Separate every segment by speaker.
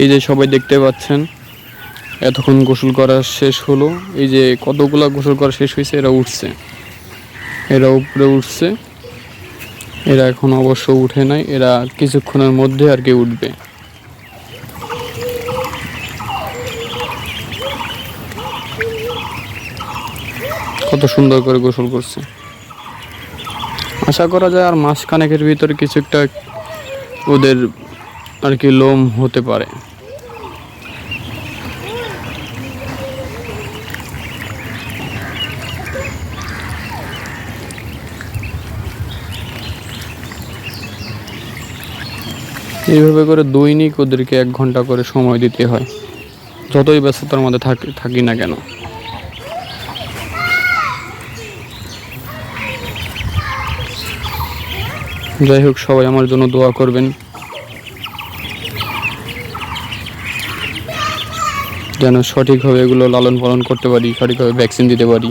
Speaker 1: এই যে সবাই দেখতে পাচ্ছেন, এতক্ষণ গোসল করা শেষ হলো। এই যে কতগুলো গোসল করা শেষ হয়েছে, এরা উঠছে। এরা উপরে উঠছে। এরা এখন অবশ্য উঠে নাই, এরা কিছুক্ষণের মধ্যে আর কি উঠবে। কত সুন্দর করে গোসল করছে। আশা করা যায় আর মাস খানেকের ভিতরে কিছু একটা ওদের আর কি লোম হতে পারে। এইভাবে করে দৈনিক ওদেরকে এক ঘণ্টা করে সময় দিতে হয়। যতই ব্যস্ততার মধ্যে থাকি থাকি না কেন। যাই হোক, সবাই আমার জন্য দোয়া করবেন। যেন সঠিকভাবে এগুলো লালন পালন করতে পারি, সঠিকভাবে ভ্যাকসিন দিতে পারি।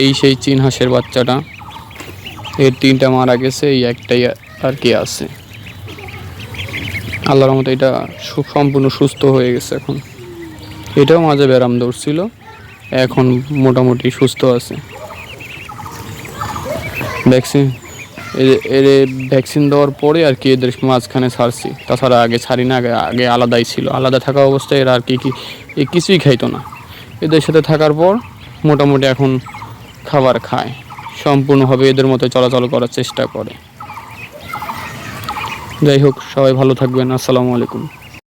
Speaker 1: এই সেই চীন হাঁসের বাচ্চাটা, এর তিনটা মারা গেছে, এই একটাই আর কি আছে। আল্লাহর মতো এটা সম্পূর্ণ সুস্থ হয়ে গেছে এখন। এটাও মাঝে ব্যারাম ধরছিল, এখন মোটামুটি সুস্থ আছে। ভ্যাকসিন এর ভ্যাকসিন দেওয়ার পরে আর কি এদের মাঝখানে ছাড়ছি। তাছাড়া আগে ছাড়ি না, আগে আগে আলাদাই ছিল। আলাদা থাকা অবস্থায় এরা আর কি, এ কিছুই খাইতো না। এদের সাথে থাকার পর মোটামুটি এখন খাবার খায়। সম্পূর্ণভাবে এদের মতো চলাচল করার চেষ্টা করে। যাই হোক, সবাই ভালো থাকবেন। আসসালামু আলাইকুম।